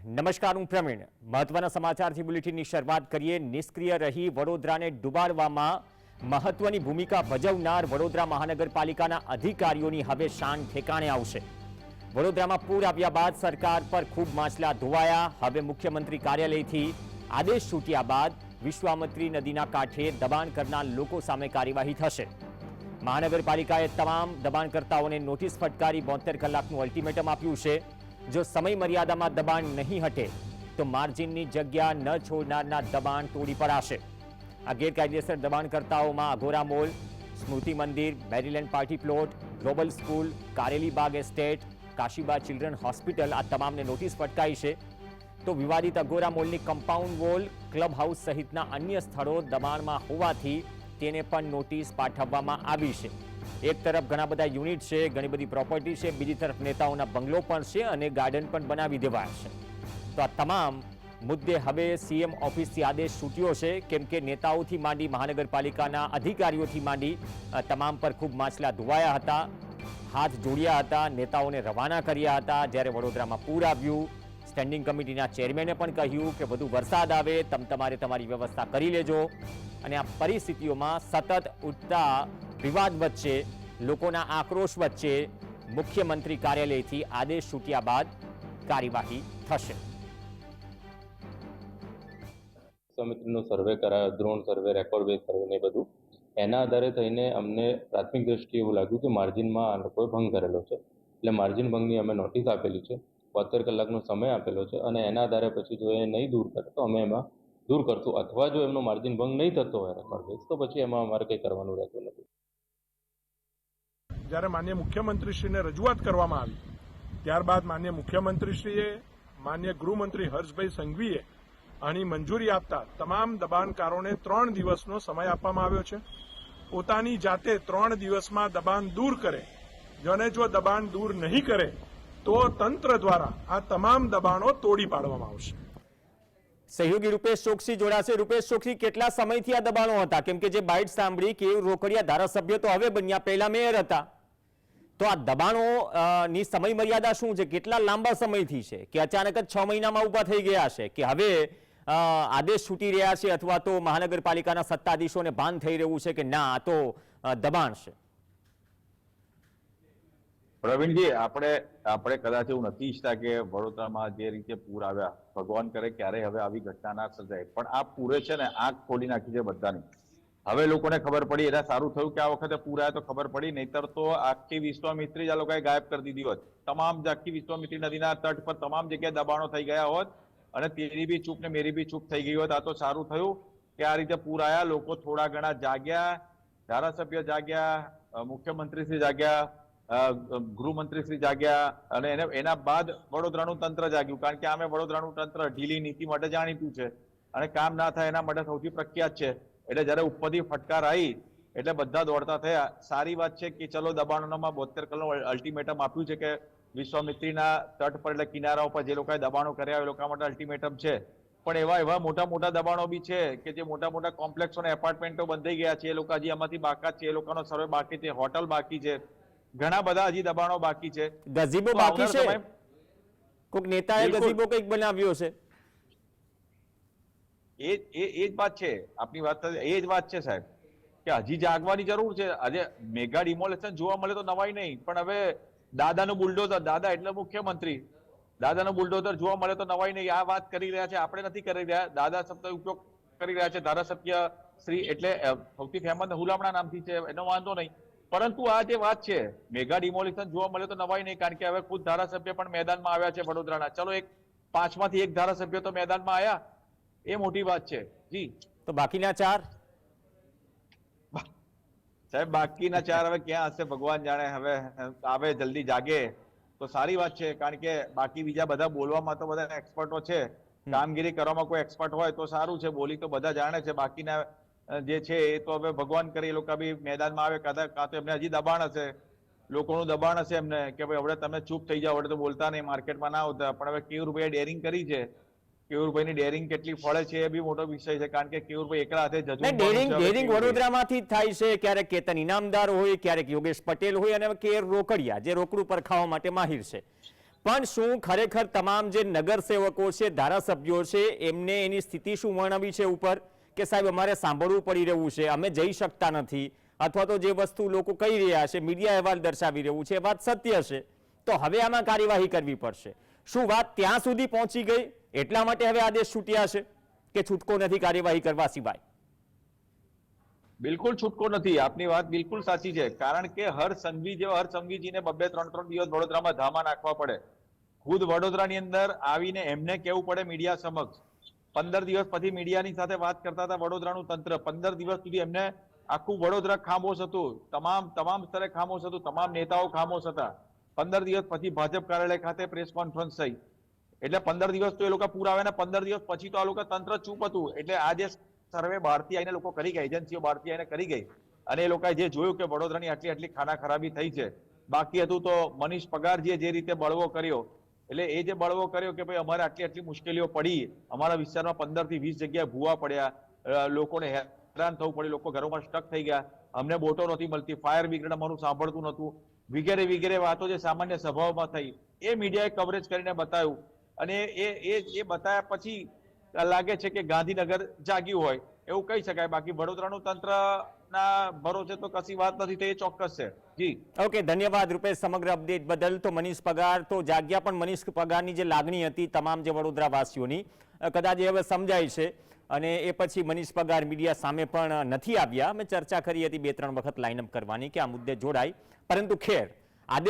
નમસ્કાર, હું પ્રવીણ. મહત્વના સમાચારથી બુલેટિનની શરૂઆત કરીએ. નિષ્ક્રિય રહી વડોદરાને ડૂબાડવામાં મહત્વની ભૂમિકા ભજવનાર વડોદરા મહાનગરપાલિકાના અધિકારીઓની હવે શાન ઠેકાણે આવશે. વડોદરામાં પૂર આવ્યા બાદ સરકાર પર ખૂબ માછલા ધોવાયા. હવે મુખ્યમંત્રી કાર્યાલયથી આદેશ છૂટ્યા બાદ વિશ્વામત્રી નદીના કાંઠે દબાણ કરનાર લોકો સામે કાર્યવાહી થશે. મહાનગરપાલિકાએ તમામ દબાણકર્તાઓને નોટિસ ફટકારી બોતેર કલાકનું અલ્ટિમેટમ આપ્યું છે. જો સમય મર્યાદામાં દબાણ નહીં હટે, તો માર્જિનની જગ્યા ન છોડનારના દબાણ તોડી પડાશે. આ ગેરકાયદેસર દબાણકર્તાઓમાં Aghora mall, Smriti Mandir, Maryland party plot, global school, Kareli Baug estate, Kashiba children hospital આ તમામને નોટિસ ફટકાઈ છે. તો વિવાદિત અગોરા મોલની કમ્પાઉન્ડ વોલ, ક્લબ હાઉસ સહિતના અન્ય સ્થળો દબાણમાં હોવાથી તેને પણ નોટિસ પાઠવવામાં આવી છે. એક તરફ ઘણા બધા યુનિટ છે, ઘણી બધી પ્રોપર્ટી છે, બીજી તરફ નેતાઓના બંગલો પણ છે અને ગાર્ડન પણ બનાવી દેવાયા છે. તો આ તમામ મુદ્દે હવે સીએમ ઓફિસથી આદેશ છૂટ્યો છે, કેમ કે નેતાઓથી માંડી મહાનગરપાલિકાના અધિકારીઓથી માંડી તમામ પર ખૂબ માછલા ધોવાયા હતા, હાથ જોડ્યા હતા, નેતાઓને રવાના કર્યા હતા. જ્યારે વડોદરામાં પૂર આવ્યું સ્ટેન્ડિંગ કમિટીના ચેરમેને પણ કહ્યું કે વધુ વરસાદ આવે તમ તમારે તમારી વ્યવસ્થા કરી લેજો. અને આ પરિસ્થિતિઓમાં સતત ઉઠતા વિવાદ વચ્ચે, લોકોના આક્રોશ વચ્ચે મુખ્યમંત્રી કાર્યાલયથી આદેશ છૂટ્યા બાદ કાર્યવાહી થશે. સમિતિનો સર્વે કરાયો drone survey, record base survey ને બધું. એના આધારે થઈને અમને પ્રાથમિક દ્રષ્ટિએ એવું લાગ્યું કે માર્જિનમાં આ લોકોએ ભંગ કરેલો છે. એટલે માર્જિન ભંગની અમે નોટિસ આપેલી છે બોતેર કલાકનો સમય આપેલો છે અને એના આધારે પછી જો એ નહીં દૂર કરે તો અમે એમાં દૂર કરશું. અથવા જો એમનો માર્જિન ભંગ નહીં થતો હોય, રેકોર્ડ બેઝ, તો પછી એમાં અમારે કંઈ કરવાનું રહેતું નથી. જ્યારે માન્ય મુખ્યમંત્રીશ્રીને રજૂઆત કરવામાં આવી, ત્યારબાદ માન્ય મુખ્યમંત્રીશ્રીએ, માન્ય ગૃહમંત્રી હર્ષભાઈ સંઘવીએ આની મંજૂરી આપતા તમામ દબાણકારોને ત્રણ દિવસનો સમય આપવામાં આવ્યો છે. પોતાની જાતે ત્રણ દિવસમાં દબાણ દૂર કરે. અને જો દબાણ દૂર નહીં કરે, તો તંત્ર દ્વારા આ તમામ દબાણો તોડી પાડવામાં આવશે. સહયોગી રૂપેશ ચોકસી જોડાશે. રૂપેશ ચોકસી, કેટલા સમયથી આ દબાણો હતા? કેમ કે જે બાઇટ સાંભળી કે રોકડિયા ધારાસભ્ય તો હવે બન્યા, પહેલા મેયર હતા. તો આ દબાણો ની સમય મર્યાદા શું છે? કેટલા લાંબા સમયથી છે? કે અચાનક જ છ મહિનામાં ઊભા થઈ ગયા છે? કે હવે આદેશ છૂટી રહ્યા છે અથવા તો મહાનગરપાલિકાના સત્તાધીશોને ભાન થઈ રહ્યું છે કે ના તો દબાણ છે? પ્રવીણજી, આપણે આપણે કદાચ એવું નથી ઈચ્છતા કે વડોદરામાં જે રીતે પૂર આવ્યા, ભગવાન કરે ક્યારે હવે આવી ઘટના ના સર્જાય. પણ આ પૂરે છે ને, આંખ ખોલી નાખી છે બધાની. હવે લોકોને ખબર પડી, એટલે સારું થયું કે આ વખતે પૂરાય તો ખબર પડી, નહીતર તો આખી વિશ્વામિત્રી જ આ લોકોએ ગાયબ કરી દીધી હોત. તમામ આખી વિશ્વામિત્રી નદીના તટ પર તમામ જગ્યાએ દબાણો થઈ ગયા હોત અને તેરી બી ચૂપ ને મેરી બી ચૂપ થઈ ગઈ હોત. આ તો સારું થયું કે આ રીતે પૂર આવ્યા લોકો થોડા ઘણા જાગ્યા, ધારાસભ્ય જાગ્યા મુખ્યમંત્રી શ્રી જાગ્યા ગૃહમંત્રીશ્રી ગૃહમંત્રી શ્રી જાગ્યા અને એને, એના બાદ વડોદરાનું તંત્ર જાગ્યું. કારણ કે આમે વડોદરાનું તંત્ર ઢીલી નીતિ માટે જાણીતું છે અને કામ ના થાય એના માટે સૌથી પ્રખ્યાત છે. એટલે જ્યારે ઉપરથી ફટકાર આવી એટલે બધા દોડતા થયા. સારી વાત છે કે ચલો દબાણોમાં બોતેર કલાક અલ્ટિમેટમ આપ્યું છે કે વિશ્વામિત્રીના તટ પર એટલે કિનારા ઉપર જે લોકોએ દબાણો કર્યા એ લોકો માટે અલ્ટિમેટમ છે. પણ એવા એવા મોટા મોટા દબાણો બી છે કે જે મોટા મોટા કોમ્પ્લેક્સો અને એપાર્ટમેન્ટો બંધાઈ ગયા છે. એ લોકો હજી આમાંથી બાકાત છે. એ લોકોનો સર્વે બાકી છે. હોટલ બાકી છે. ઘણા બધા હજી દબાણો બાકી છે. ગઝીબો બાકી છે? કોઈક નેતાએ ગઝીબો કંઈક બનાવ્યો છે? એ એ એ જ વાત છે, આપની વાત એ જ વાત છે સાહેબ, કે હજી જાગવાની જરૂર છે. આજે મેગા ડિમોલેશન જોવા મળે તો નવાઈ નહીં, પણ હવે દાદાનું બુલડોઝર, દાદા એટલે મુખ્યમંત્રી, દાદાનું બુલડોઝર જોવા મળે તો નવાઈ નહીં. આ વાત કરી રહ્યા છે, આપણે નથી કરી રહ્યા. દાદા શબ્દ ઉપયોગ કરી રહ્યા છે, ધારાસભ્ય શ્રી એટલે સૌથી ફેમસ હુલામણા નામથી છે, એનો વાંધો નહીં. પરંતુ આ જે વાત છે, મેગા ડિમોલિશન જોવા મળે તો નવાઈ નહીં, કારણ કે હવે ખુદ ધારાસભ્ય પણ મેદાનમાં આવ્યા છે વડોદરાના. ચલો એક પાંચમાંથી એક ધારાસભ્ય તો મેદાનમાં આવ્યા એ મોટી વાત છે. જી. તો બાકીના ચાર? સાહેબ બાકીના ચાર હવે ક્યાં હશે? ભગવાન જાણે હવે આવે જલ્દી જાગે. તો સારી વાત છે કારણ કે બાકી બીજા બધા બોલવામાં તો બધા એક્સપર્ટો છે. કામગીરી કરવામાં કોઈ એક્સપર્ટ હોય તો સારું છે બોલી તો બધા જાણે છે. બાકીના જે છે એ તો હવે ભગવાન કરે એ લોકો બી મેદાનમાં આવે કાં કાં તો એમને હજી દબાણ હશે. લોકોનું દબાણ હશે એમને કે ભાઈ હવે તમે ચૂપ થઈ જાઓ હવે તો બોલતા નહીં માર્કેટમાં ના આવતા. પણ હવે કેયુરભાઈએ ડેરિંગ કરી છે. કેયુરભાઈની ડેરિંગ કેટલી ફળે છે એ બી મોટો વિષય છે કારણ કે કેયુરભાઈ એકલા હાથે જજુ ડેરિંગ ડેરિંગ વડોદરામાંથી જ થાય છે ક્યારેક કેતન ઇનામદાર હોય ક્યારેક યોગેશ પટેલ હોય અને કેર રોકડિયા જે રોકડું પર ખાવા માટે માહિર છે. પણ શું ખરેખર તમામ જે નગરસેવકો છે ધારાસભ્યો છે એમને એની સ્થિતિ શું વર્ણવી છે ઉપર? કે સાહેબ અમારે સાંભળવું પડી રહ્યું છે અમે જઈ શકતા નથી અથવા તો જે વસ્તુ લોકો કહી રહ્યા છે મીડિયા અહેવાલ દર્શાવી રહ્યું છે એ વાત સત્ય છે. તો હવે આમાં કાર્યવાહી કરવી પડશે. શું વાત ત્યાં સુધી પહોંચી ગઈ? એટલા માટે હવે આદેશ છૂટ્યા છે કે છૂટકો નથી કાર્યવાહી કરવા સિવાય. બિલકુલ છૂટકો નથી. આપની વાત બિલકુલ સાચી છે. કારણ કે હર સંઘવી જેવા હર સંઘવીજીને બબે ત્રણ ત્રણ દિવસ વડોદરામાં ધામા નાખવા પડે. ખુદ વડોદરાની અંદર આવીને એમને કેવું પડે મીડિયા સમક્ષ? પંદર દિવસ પછી મીડિયાની સાથે વાત કરતા હતા વડોદરાનું તંત્ર. પંદર દિવસ સુધી એમને આખું વડોદરા ખામોશ હતું. તમામ તમામ સ્તરે ખામોશ હતું. તમામ નેતાઓ ખામોશ હતા. પંદર દિવસ પછી ભાજપ કાર્યાલય ખાતે પ્રેસ કોન્ફરન્સ થઈ. એટલે પંદર દિવસ તો એ લોકો પૂરા આવ્યા પંદર દિવસ પછી તો આ લોકો તંત્ર ચૂપ હતું. એટલે આ જે સર્વે બહારથી આવીને લોકો કરી ગયા, એજન્સીઓ બહારથી આવીને કરી ગઈ. અને એ લોકોએ જે જોયું કે વડોદરાની આટલી આટલી ખાના ખરાબી થઈ છે, બાકી હતું તો મનીષ પગારજીએ જે રીતે બળવો કર્યો, એટલે એ જે બળવો કર્યો કે ભાઈ અમારે આટલી આટલી મુશ્કેલીઓ પડી, અમારા વિસ્તારમાં પંદરથી વીસ જગ્યાએ ભૂવા પડ્યા લોકોને હેરાન થવું પડ્યું, લોકો ઘરોમાં સ્ટક થઈ ગયા, અમને બોટો નહોતી મળતી ફાયર બ્રિગેડ અમારું સાંભળતું નહોતું, વગેરે વગેરે વાતો જે સામાન્ય સભાઓમાં થઈ, એ મીડિયાએ કવરેજ કરીને બતાવ્યું. અને એ એ એ બતાવ્યા પછી લાગે છે કે ગાંધીનગર જાગ્યું હોય. એવું કહી શકાય. બાકી વડોદરાનું તંત્ર ના ભરોસે તો કશી વાત નથી એ ચોક્કસ છે. જી. ઓકે ધન્યવાદ રૂપેશ સમગ્ર અપડેટ બદલ. તો મનીષ પગાર, તો જાગ્યા પણ મનીષ પગારની જે લાગણી હતી તમામ જે વડોદરા વાસીઓની કદાચ એ હવે સમજાય છે. અને એ પછી મનીષ પગાર મીડિયા સામે પણ નથી આવ્યા. અમે ચર્ચા કરી હતી બે, ત્રણ વખત લાઇનઅપ કરવાની કે આ મુદ્દે જોડાય. પરંતુ ખેર આદેશ